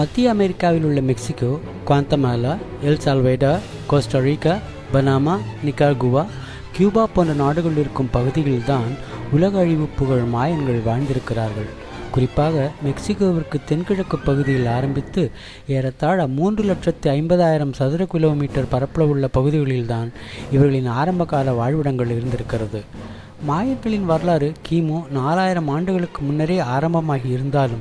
மத்திய அமெரிக்காவில் உள்ள Mexico Guatemala El Salvador Costa Rica Panama Nicaragua Cuba போன்ற நாடுகளில் இருக்கும் பகுதிகளில்தான் உலக அழிவு புகழ் மாயன்கள் வாழ்ந்திருக்கிறார்கள். குறிப்பாக மெக்சிகோவிற்கு தென்கிழக்கு பகுதியில் ஆரம்பித்து ஏறத்தாழ மூன்று லட்சத்தி ஐம்பதாயிரம் சதுர கிலோமீட்டர் பரப்பளவுள்ள பகுதிகளில்தான் இவர்களின் ஆரம்பகால வாழ்விடங்கள் இருந்திருக்கிறது. மாயர்களின் வரலாறு கிமு நாலாயிரம் ஆண்டுகளுக்கு முன்னரே ஆரம்பமாகி இருந்தாலும்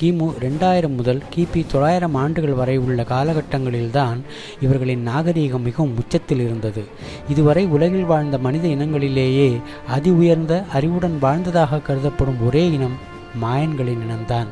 கிமு ரெண்டாயிரம் முதல் கிபி தொள்ளாயிரம் ஆண்டுகள் வரை உள்ள காலகட்டங்களில்தான் இவர்களின் நாகரீகம் மிகவும் உச்சத்தில் இருந்தது. இதுவரை உலகில் வாழ்ந்த மனித இனங்களிலேயே அதி உயர்ந்த அறிவுடன் வாழ்ந்ததாக கருதப்படும் ஒரே இனம் மாயன்களின் இனம்தான்.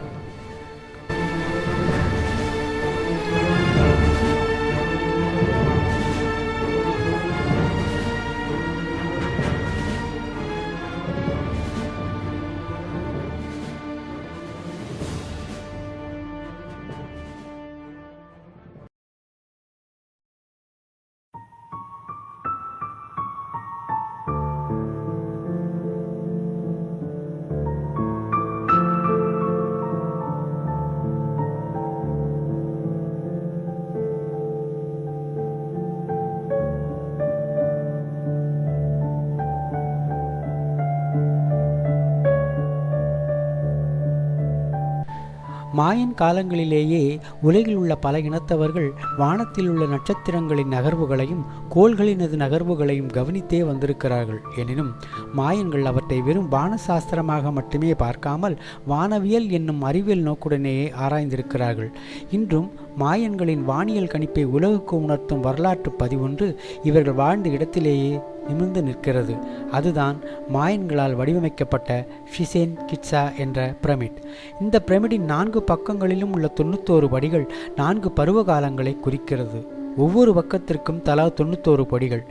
மாயன் காலங்களிலேயே உலகில் உள்ள பல இனத்தவர்கள் வானத்தில் உள்ள நட்சத்திரங்களின் நகர்வுகளையும் கோள்களினது நகர்வுகளையும் கவனித்தே வந்திருக்கிறார்கள். எனினும் மாயன்கள் அவற்றை வெறும் வானசாஸ்திரமாக மட்டுமே பார்க்காமல் வானவியல் என்னும் அறிவியல் நோக்குடனேயே ஆராய்ந்திருக்கிறார்கள். இன்றும் மாயன்களின் வானியல் கணிப்பை உலகுக்கு உணர்த்தும் வரலாற்று பதிவொன்று இவர்கள் வாழ்ந்த இடத்திலேயே நிமிர்ந்து நிற்கிறது. அதுதான் மாயன்களால் வடிவமைக்கப்பட்ட ஷிசேன் கிட்ஸா என்ற பிரமிட். இந்த பிரமிடின் நான்கு பக்கங்களிலும் உள்ள தொண்ணூத்தோரு படிகள் நான்கு பருவ காலங்களை குறிக்கிறது. ஒவ்வொரு பக்கத்திற்கும் தலா தொண்ணூத்தோரு படிகள்.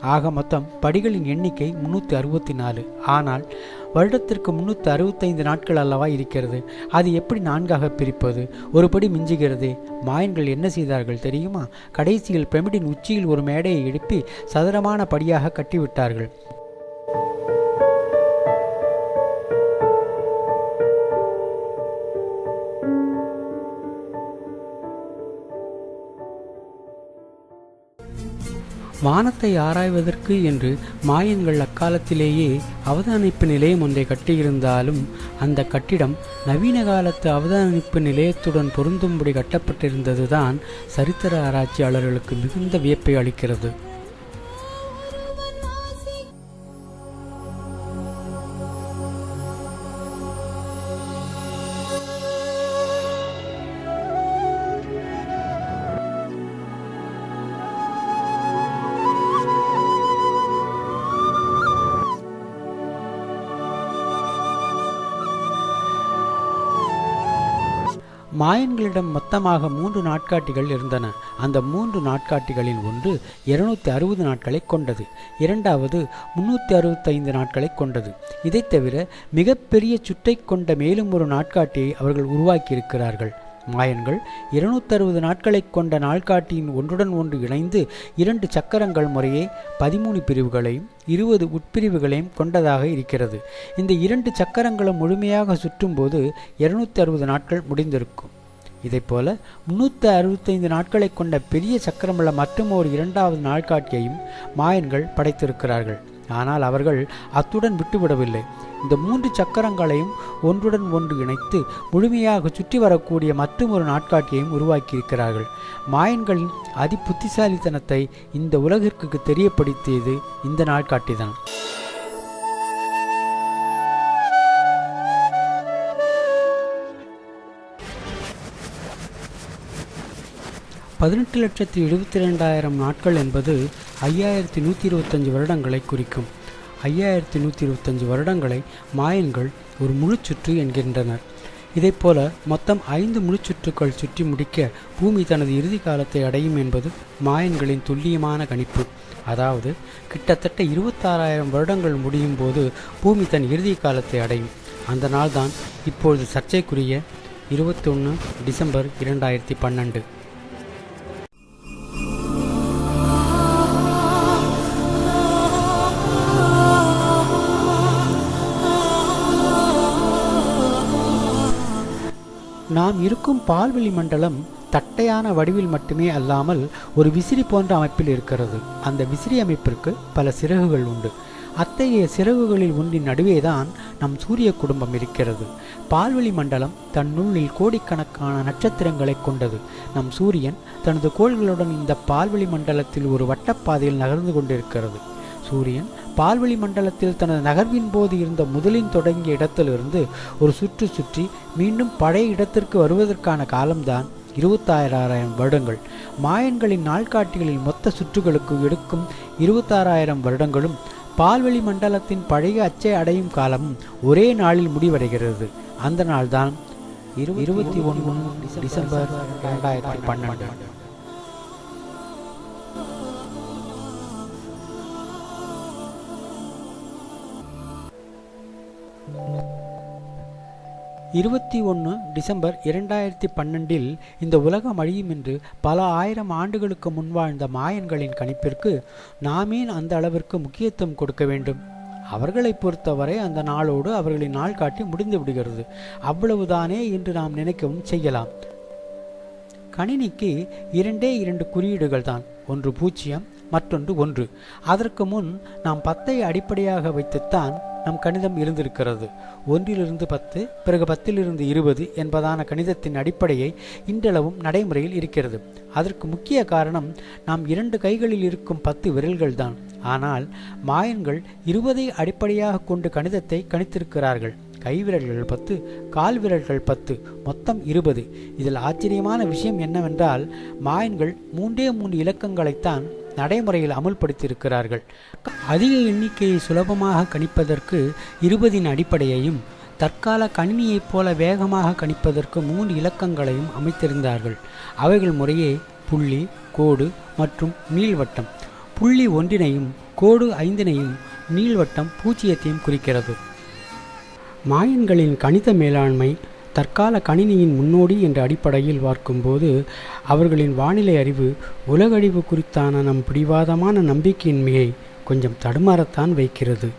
ஆக மொத்தம் படிகளின் எண்ணிக்கை முன்னூற்றி அறுபத்தி நாலு ஆனால் வருடத்திற்கு முன்னூற்றி அறுபத்தைந்து நாட்கள் அல்லவா இருக்கிறது? அது எப்படி நான்காக பிரிப்பது? ஒரு படி மிஞ்சுகிறது. மாயன்கள் என்ன செய்தார்கள் தெரியுமா? கடைசியில் பிரமிடின் உச்சியில் ஒரு மேடையை எழுப்பி சதுரமான படியாக கட்டிவிட்டார்கள். வானத்தை ஆராய்வதற்கு என்று மாயன்கள் அக்காலத்திலேயே அவதானிப்பு நிலையம் ஒன்றை கட்டியிருந்தாலும் அந்த கட்டிடம் நவீன காலத்து அவதானிப்பு நிலையத்துடன் பொருந்தும்படி கட்டப்பட்டிருந்ததுதான் சரித்திர ஆராய்ச்சியாளர்களுக்கு மிகுந்த வியப்பை அளிக்கிறது. மாயன்களிடம் மொத்தமாக மூன்று நாட்காட்டிகள் இருந்தன. அந்த மூன்று நாட்காட்டிகளில் ஒன்று இருநூத்தி அறுபது நாட்களை கொண்டது. இரண்டாவது முன்னூற்றி அறுபத்தைந்து நாட்களை கொண்டது. இதைத் தவிர மிகப்பெரிய சுற்றை கொண்ட மேலும் ஒரு நாட்காட்டியை அவர்கள் உருவாக்கியிருக்கிறார்கள். மாயன்கள் இருநூத்தறுபது நாட்களை கொண்ட நாள்காட்டியின் ஒன்றுடன் ஒன்று இணைந்து இரண்டு சக்கரங்கள் முறையே பதிமூணு பிரிவுகளையும் இருபது உட்பிரிவுகளையும் கொண்டதாக இருக்கிறது. இந்த இரண்டு சக்கரங்களும் முழுமையாக சுற்றும்போது இருநூத்தி அறுபது நாட்கள் முடிந்திருக்கும். இதைப்போல முன்னூற்றி அறுபத்தைந்து நாட்களை கொண்ட பெரிய சக்கரமுள்ள மற்றும் ஒரு இரண்டாவது நாள்காட்டியையும் மாயன்கள் படைத்திருக்கிறார்கள். ஆனால் அவர்கள் அத்துடன் விட்டுவிடவில்லை. இந்த மூன்று சக்கரங்களையும் ஒன்றுடன் ஒன்று இணைத்து முழுமையாக சுற்றி வரக்கூடிய மற்றொரு நாட்காட்டியையும் உருவாக்கியிருக்கிறார்கள். மாயன்களின் அதி புத்திசாலித்தனத்தை இந்த உலகிற்கு தெரியப்படுத்தியது இந்த நாட்காட்டிதான். பதினெட்டு லட்சத்தி எழுபத்தி ரெண்டாயிரம் நாட்கள் என்பது ஐயாயிரத்தி நூற்றி இருபத்தஞ்சு வருடங்களை குறிக்கும். ஐயாயிரத்தி நூற்றி இருபத்தஞ்சு வருடங்களை மாயன்கள் ஒரு முழுச்சுற்று என்கின்றனர். இதைப்போல மொத்தம் ஐந்து முழுச்சுற்றுக்கள் சுற்றி முடிக்க பூமி தனது இறுதி காலத்தை அடையும் என்பது மாயன்களின் துல்லியமான கணிப்பு. அதாவது கிட்டத்தட்ட இருபத்தாறாயிரம் வருடங்கள் முடியும் போது பூமி தன் இறுதி காலத்தை அடையும். அந்த நாள்தான் இப்பொழுது சர்ச்சைக்குரிய இருபத்தொன்று டிசம்பர் இரண்டாயிரத்தி பன்னெண்டு. நாம் இருக்கும் பால்வெளி மண்டலம் தட்டையான வடிவில் மட்டுமே அல்லாமல் ஒரு விசிறி போன்ற அமைப்பில் இருக்கிறது. அந்த விசிறி அமைப்பிற்கு பல சிறகுகள் உண்டு. அத்தகைய சிறகுகளில் ஒன்றின் நடுவேதான் நம் சூரிய குடும்பம் இருக்கிறது. பால்வெளி மண்டலம் தன்னுள்ளில் கோடிக்கணக்கான நட்சத்திரங்களை கொண்டது. நம் சூரியன் தனது கோள்களுடன் இந்த பால்வெளி மண்டலத்தில் ஒரு வட்டப்பாதையில் நகர்ந்து கொண்டிருக்கிறது. சூரியன் பால்வெளி மண்டலத்தில் தனது நகர்வின் போது இருந்த முதலின் தொடங்கிய இடத்திலிருந்து ஒரு சுற்று சுற்றி மீண்டும் பழைய இடத்திற்கு வருவதற்கான காலம்தான் இருபத்தாயிரம் வருடங்கள். மாயன்களின் நாள்காட்டிகளில் மொத்த சுற்றுகளுக்கு எடுக்கும் இருபத்தாறாயிரம் வருடங்களும் பால்வெளி மண்டலத்தின் பழைய அச்சை அடையும் காலமும் ஒரே நாளில் முடிவடைகிறது. அந்த நாள்தான் இருபத்தி ஒன்று டிசம்பர் ரெண்டாயிரத்தி பன்னெண்டு. இருபத்தி ஒன்று டிசம்பர் இரண்டாயிரத்தி பன்னெண்டில் இந்த உலகம் அழியும் என்று பல ஆயிரம் ஆண்டுகளுக்கு முன் வாழ்ந்த மாயன்களின் கணிப்பிற்கு நாமே அந்த அளவிற்கு முக்கியத்துவம் கொடுக்க வேண்டும். அவர்களை பொறுத்தவரை அந்த நாளோடு அவர்களின் நாள் காட்டி முடிந்து விடுகிறது. அவ்வளவுதானே என்று நாம் நினைக்கவும் செய்யலாம். கணினிக்கு இரண்டே இரண்டு குறியீடுகள் தான். ஒன்று பூஜ்ஜியம் மற்றொன்று ஒன்று. அதற்கு முன் நாம் பத்தை அடிப்படையாக வைத்துத்தான் நம் கணிதம் இருந்திருக்கிறது ஒன்றிலிருந்து பத்து பிறகு பத்திலிருந்து இருபது என்பதான கணிதத்தின் அடிப்படையை இன்றளவும் நடைமுறையில் இருக்கிறது. அதற்கு முக்கிய காரணம் நாம் இரண்டு கைகளில் இருக்கும் பத்து விரல்கள் தான் ஆனால் மாயன்கள் இருபதை அடிப்படையாக கொண்டு கணிதத்தை கணித்திருக்கிறார்கள். கைவிரல்கள் பத்து கால் விரல்கள் பத்து மொத்தம் இருபது. இதில் ஆச்சரியமான விஷயம் என்னவென்றால் மாயன்கள் மூன்றே மூன்று இலக்கங்களைத்தான் நடைமுறையில் அமுல்படுத்தியிருக்கிறார்கள். அதிக எண்ணிக்கையை சுலபமாக கணிப்பதற்கு இருபதின் அடிப்படையையும் தற்கால கணினியைப் போல வேகமாக கணிப்பதற்கு மூன்று இலக்கங்களையும் அமைத்திருந்தார்கள். அவைகள் முறையே புள்ளி கோடு மற்றும் நீள்வட்டம் புள்ளி ஒன்றினையும் கோடு ஐந்தினையும் நீள்வட்டம் பூஜ்ஜியத்தையும் குறிக்கிறது. மாயன்களின் கணித மேலாண்மை தற்கால கணினியின் முன்னோடி என்ற அடிப்படையில் பார்க்கும்போது அவர்களின் வானிலை அறிவு உலகழிவு குறித்தான நம் பிடிவாதமான நம்பிக்கையின்மையை கொஞ்சம் தடுமாறத்தான் வைக்கிறது.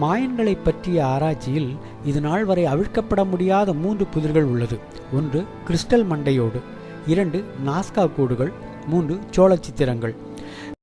மாயன்களை பற்றிய ஆராய்ச்சியில் இது நாள் வரை அவிழ்க்கப்பட முடியாத மூன்று புதிர்கள் உள்ளது. ஒன்று கிறிஸ்டல் மண்டையோடு இரண்டு நாஸ்கா கோடுகள் மூன்று சோழ சித்திரங்கள்